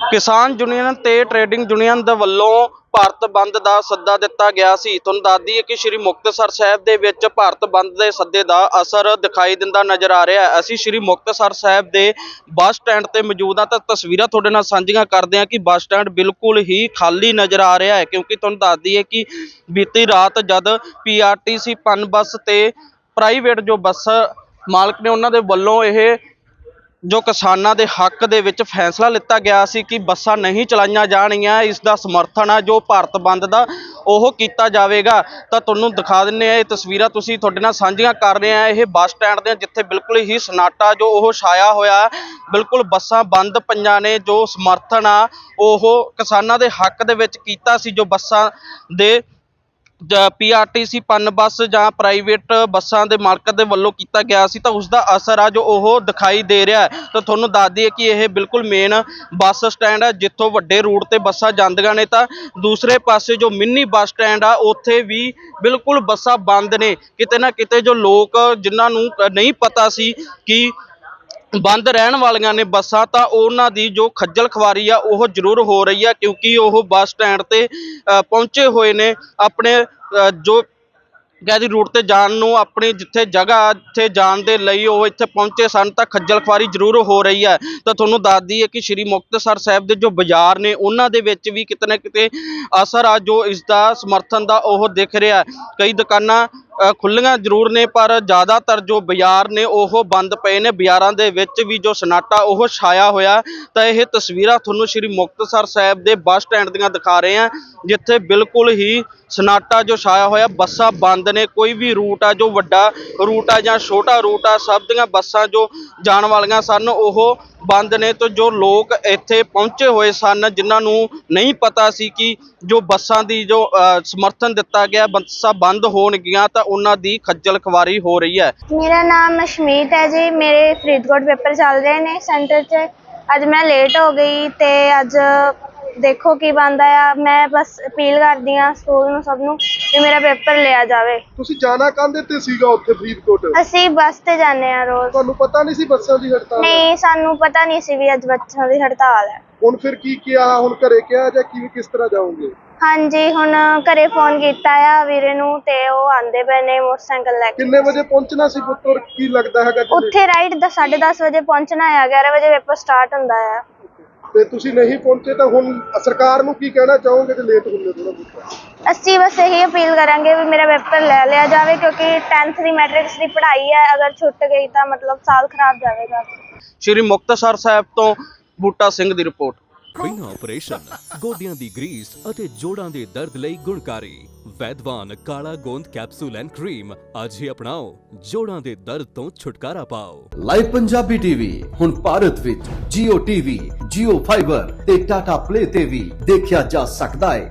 ਕਿਸਾਨ ਯੂਨੀਅਨ ਤੇ trading union ਦੇ ਵੱਲੋਂ ਭਾਰਤ ਬੰਦ ਦਾ ਸੱਦਾ ਦਿੱਤਾ ਗਿਆ ਸੀ। ਤੁਹਾਨੂੰ ਦੱਸ ਦਈਏ ਕਿ ਸ੍ਰੀ ਮੁਕਤਸਰ ਸਾਹਿਬ ਦੇ ਵਿੱਚ ਭਾਰਤ ਬੰਦ ਦੇ ਸੱਦੇ ਦਾ ਅਸਰ ਦਿਖਾਈ ਦਿੰਦਾ ਨਜ਼ਰ ਆ ਰਿਹਾ ਹੈ। ਅਸੀਂ ਸ੍ਰੀ ਮੁਕਤਸਰ ਸਾਹਿਬ ਦੇ ਬੱਸ ਸਟੈਂਡ ਤੇ ਮੌਜੂਦ ਹਾਂ ਤਾਂ ਤਸਵੀਰਾਂ ਤੁਹਾਡੇ ਨਾਲ ਸਾਂਝੀਆਂ ਕਰਦੇ ਹਾਂ ਕਿ ਬੱਸ ਸਟੈਂਡ ਬਿਲਕੁਲ ਹੀ ਖਾਲੀ ਨਜ਼ਰ ਆ ਰਿਹਾ ਹੈ ਕਿਉਂਕਿ ਤੁਹਾਨੂੰ ਦੱਸ ਦਈਏ ਕਿ ਬੀਤੀ ਰਾਤ ਜਦ ਪੀਆਰਟੀਸੀ ਪਨ ਬੱਸ ਤੇ ਪ੍ਰਾਈਵੇਟ ਜੋ ਬੱਸ ਮਾਲਕ ਨੇ ਉਹਨਾਂ ਦੇ ਵੱਲੋਂ ਇਹ ਜੋ ਕਿਸਾਨਾਂ ਦੇ ਹੱਕ ਦੇ ਵਿੱਚ ਫੈਸਲਾ ਲਿੱਤਾ ਗਿਆ ਸੀ ਕਿ ਬੱਸਾਂ ਨਹੀਂ ਚਲਾਈਆਂ ਜਾਣਗੀਆਂ, ਇਸ ਦਾ ਸਮਰਥਨ ਆ ਜੋ ਭਾਰਤ ਬੰਦ ਦਾ ਉਹ ਕੀਤਾ ਜਾਵੇਗਾ। ਤਾਂ ਤੁਹਾਨੂੰ ਦਿਖਾ ਦਿੰਨੇ ਆ, ਇਹ ਤਸਵੀਰਾਂ ਤੁਸੀਂ ਤੁਹਾਡੇ ਨਾਲ ਸਾਂਝੀਆਂ ਕਰ ਰਹੇ ਆ। ਇਹ ਬੱਸ ਸਟੈਂਡ ਦੇ ਜਿੱਥੇ ਬਿਲਕੁਲ ਹੀ ਸਨਾਟਾ ਜੋ ਉਹ ਛਾਇਆ ਹੋਇਆ, ਬਿਲਕੁਲ ਬੱਸਾਂ ਬੰਦ ਪਈਆਂ ਨੇ, ਜੋ ਸਮਰਥਨ ਆ ਉਹ ਕਿਸਾਨਾਂ ਦੇ ਹੱਕ ਦੇ ਵਿੱਚ ਕੀਤਾ ਸੀ, ਜੋ ਬੱਸਾਂ ਦੇ ਪੀਆਰਟੀਸੀ ਪਨ ਬੱਸ ਜਾਂ ਪ੍ਰਾਈਵੇਟ ਬੱਸਾਂ ਦੇ ਮਾਲਕ ਦੇ ਵੱਲੋਂ ਕੀਤਾ ਗਿਆ ਸੀ ਤਾਂ ਉਸ ਦਾ ਅਸਰ ਆ ਜੋ ਉਹ ਦਿਖਾਈ ਦੇ ਰਿਹਾ ਹੈ। ਤਾਂ ਤੁਹਾਨੂੰ ਦੱਸ ਦਈਏ ਕਿ ਇਹ ਬਿਲਕੁਲ ਮੇਨ ਬੱਸ ਸਟੈਂਡ ਹੈ ਜਿੱਥੋਂ ਵੱਡੇ ਰੂਟ ਤੇ ਬੱਸਾਂ ਜਾਂਦੀਆਂ ਨੇ ਤਾਂ ਦੂਸਰੇ ਪਾਸੇ ਜੋ ਮਿੰਨੀ ਬੱਸ ਸਟੈਂਡ ਆ, ਉੱਥੇ ਵੀ ਬਿਲਕੁਲ ਬੱਸਾਂ ਬੰਦ ਨੇ। ਕਿਤੇ ਨਾ ਕਿਤੇ ਜੋ ਲੋਕ, ਜਿਨ੍ਹਾਂ ਨੂੰ ਨਹੀਂ ਪਤਾ ਸੀ ਕਿ ਬੰਦ ਰਹਿਣ ਵਾਲੀਆਂ ਨੇ ਬੱਸਾਂ, ਤਾਂ ਉਹਨਾਂ ਦੀ ਜੋ ਖੱਜਲ ਖਵਾਰੀ ਆ, ਉਹ ਜ਼ਰੂਰ ਹੋ ਰਹੀ ਆ, ਕਿਉਂਕਿ ਉਹ ਬੱਸ ਸਟੈਂਡ ਤੇ ਪਹੁੰਚੇ ਹੋਏ ਨੇ ਆਪਣੇ ਜੋ ਕਹਿ ਦੀ ਰੂਟ ਤੇ ਜਾਣ ਨੂੰ, ਆਪਣੀ ਜਿੱਥੇ ਜਗ੍ਹਾ ਇੱਥੇ ਜਾਣ ਦੇ ਲਈ ਉਹ ਇੱਥੇ ਪਹੁੰਚੇ ਸਨ, ਤਾਂ ਖੱਜਲ ਖਵਾਰੀ ਜ਼ਰੂਰ ਹੋ ਰਹੀ ਹੈ ਤਾਂ ਤੁਹਾਨੂੰ ਦੱਸਦੀ ਹੈ ਕਿ ਸ਼੍ਰੀ ਮੁਕਤਸਰ ਸਾਹਿਬ ਦੇ ਜੋ ਬਾਜ਼ਾਰ ਨੇ, ਉਹਨਾਂ ਦੇ ਵਿੱਚ ਵੀ ਕਿਤੇ ਨਾ ਕਿਤੇ ਅਸਰ ਆ, ਜੋ ਇਸ ਦਾ ਸਮਰਥਨ ਦਾ ਉਹ ਦਿਖ ਰਿਹਾ। ਕਈ ਦੁਕਾਨਾਂ ਖੁੱਲੀਆਂ ਜ਼ਰੂਰ ਨੇ, ਪਰ ਜ਼ਿਆਦਾਤਰ ਜੋ ਬਾਜ਼ਾਰ ਨੇ, ਉਹ ਬੰਦ ਪਏ ਨੇ। ਬਾਜ਼ਾਰਾਂ ਦੇ ਵਿੱਚ ਵੀ ਜੋ ਸਨਾਟਾ, ਉਹ ਛਾਇਆ ਹੋਇਆ। ਤਾਂ ਇਹ ਤਸਵੀਰਾਂ ਤੁਹਾਨੂੰ ਸ਼੍ਰੀ ਮੁਕਤਸਰ ਸਾਹਿਬ ਦੇ ਬੱਸ ਸਟੈਂਡ ਦੀਆਂ ਦਿਖਾ ਰਹੇ ਹਾਂ, ਜਿੱਥੇ ਬਿਲਕੁਲ ਹੀ ਸਨਾਟਾ ਜੋ ਛਾਇਆ ਹੋਇਆ, ਬੱਸਾਂ ਬੰਦ ਨੇ। ਕੋਈ ਵੀ ਰੂਟ ਆ, ਜੋ ਵੱਡਾ ਰੂਟ ਆ ਜਾਂ ਛੋਟਾ ਰੂਟ ਆ, ਸਭ ਦੀਆਂ ਬੱਸਾਂ ਜੋ ਜਾਣ ਵਾਲੀਆਂ ਸਨ, ਉਹ ਬੰਦ ਨੇ ਤੇ ਜੋ ਲੋਕ ਇੱਥੇ ਪਹੁੰਚੇ ਹੋਏ ਸਨ, ਜਿਨ੍ਹਾਂ ਨੂੰ ਨਹੀਂ ਪਤਾ ਸੀ ਕਿ ਜੋ ਬੱਸਾਂ ਦੀ ਜੋ ਸਮਰਥਨ ਦਿੱਤਾ ਗਿਆ, ਬੱਸਾਂ ਬੰਦ ਹੋਣਗੀਆਂ, ਤਾਂ ਉਹਨਾਂ ਦੀ ਖੱਜਲ ਖਵਾਰੀ ਹੋ ਰਹੀ ਹੈ। ਮੇਰਾ ਨਾਮ ਅਸ਼ਮੀਤ ਹੈ ਜੀ, ਮੇਰੇ ਫਰੀਦਕੋਟ ਪੇਪਰ ਚੱਲ ਰਹੇ ਨੇ ਸੈਂਟਰ 'ਚ। ਅੱਜ ਮੈਂ ਲੇਟ ਹੋ ਗਈ ਤੇ ਅੱਜ ਦੇਖੋ ਕੀ ਬਣਦਾ ਆ। ਮੈਂ ਬਸ ਅਪੀਲ ਕਰਦੀ ਆ ਸਕੂਲ ਨੂੰ ਸਭ ਨੂੰ ਕਿ ਮੇਰਾ ਪੇਪਰ ਲਿਆ ਜਾਵੇ। ਤੁਸੀਂ ਜਾਣਾ ਕਾਹਦੇ ਤੇ ਸੀਗਾ ਉੱਥੇ ਫਰੀਦਕੋਟ? ਅਸੀਂ ਬੱਸ ਤੇ ਜਾਂਦੇ ਆ ਰੋਜ਼। ਤੁਹਾਨੂੰ ਪਤਾ ਨਹੀਂ ਸੀ ਬੱਸਾਂ ਦੀ ਹੜਤਾਲ? ਹੈ? ਨਹੀਂ ਸਾਨੂੰ ਪਤਾ ਨਹੀਂ ਸੀ ਵੀ ਅੱਜ ਬੱਚਿਆਂ ਦੀ ਹੜਤਾਲ ਹੈ। ਹੁਣ ਫਿਰ ਕੀ ਕਿਹਾ? ਹੁਣ ਘਰੇ ਕਿਹਾ ਜਾਂ ਕੀ ਕਿਸ ਤਰ੍ਹਾਂ ਜਾਓਗੇ? ਹਾਂਜੀ ਹੁਣ ਘਰੇ ਫੋਨ ਕੀਤਾ ਆ ਵੀਰੇ ਨੂੰ ਤੇ ਉਹ ਆਂਦੇ ਪਏ ਨੇ ਮੋਟਰਸਾਈਕਲ ਲੈ ਕੇ। ਕਿੰਨੇ ਵਜੇ ਪਹੁੰਚਣਾ ਸੀ ਪੁੱਤਰ ਕੀ ਲੱਗਦਾ ਹੈਗਾ ਕਿ ਉੱਥੇ ਰਾਈਟ 10:30 ਵਜੇ ਪਹੁੰਚਣਾ ਆ 11 ਵਜੇ ਪੇਪਰ ਸਟਾਰਟ ਹੁੰਦਾ ਆ। ਤੇ ਤੁਸੀਂ ਨਹੀਂ ਪਹੁੰਚੇ ਤਾਂ ਹੁਣ ਸਰਕਾਰ ਨੂੰ ਕੀ ਕਹਿਣਾ ਚਾਹੋਗੇ ਜੇ ਲੇਟ ਹੁੰਦੇ ਥੋੜਾ ਬਹੁਤ? ਅਸੀਂ ਬਸ ਇਹੀ ਅਪੀਲ ਕਰਾਂਗੇ ਵੀ ਮੇਰਾ ਪੇਪਰ ਲੈ ਲਿਆ ਜਾਵੇ ਕਿਉਂਕਿ 10th ਦੀ ਮੈਟ੍ਰਿਕਸ ਦੀ ਪੜ੍ਹਾਈ ਹੈ ਅਗਰ ਛੁੱਟ ਗਈ ਤਾਂ ਮਤਲਬ ਸਾਲ ਖਰਾਬ ਜਾਵੇਗਾ। ਸ਼੍ਰੀ ਮੁਕਤਸਰ ਸਾਹਿਬ ਤੋਂ ਬੂਟਾ ਸਿੰਘ ਦੀ ਰਿਪੋਰਟ। ਬਿਨਾਂ ਆਪਰੇਸ਼ਨ ਗੋਡਿਆਂ ਦੀ ਗਰੀਸ ਅਤੇ ਜੋੜਾਂ ਦੇ ਦਰਦ ਲਈ ਗੁਣਕਾਰੀ। ਵੈਦਵਾਨ ਕਾਲਾ ਗੋਂਦ ਕੈਪਸੂਲ ਐਂਡ ਕਰੀਮ ਅੱਜ ਹੀ ਅਪਣਾਓ ਜੋੜਾਂ ਦੇ ਦਰਦ ਤੋਂ ਛੁਟਕਾਰਾ ਪਾਓ। ਲਾਈਵ ਪੰਜਾਬੀ ਟੀਵੀ ਹੁਣ ਭਾਰਤ ਵਿੱਚ Jio TV, Jio Fiber ਤੇ Tata Play ਤੇ ਵੀ ਦੇਖਿਆ ਜਾ ਸਕਦਾ ਹੈ।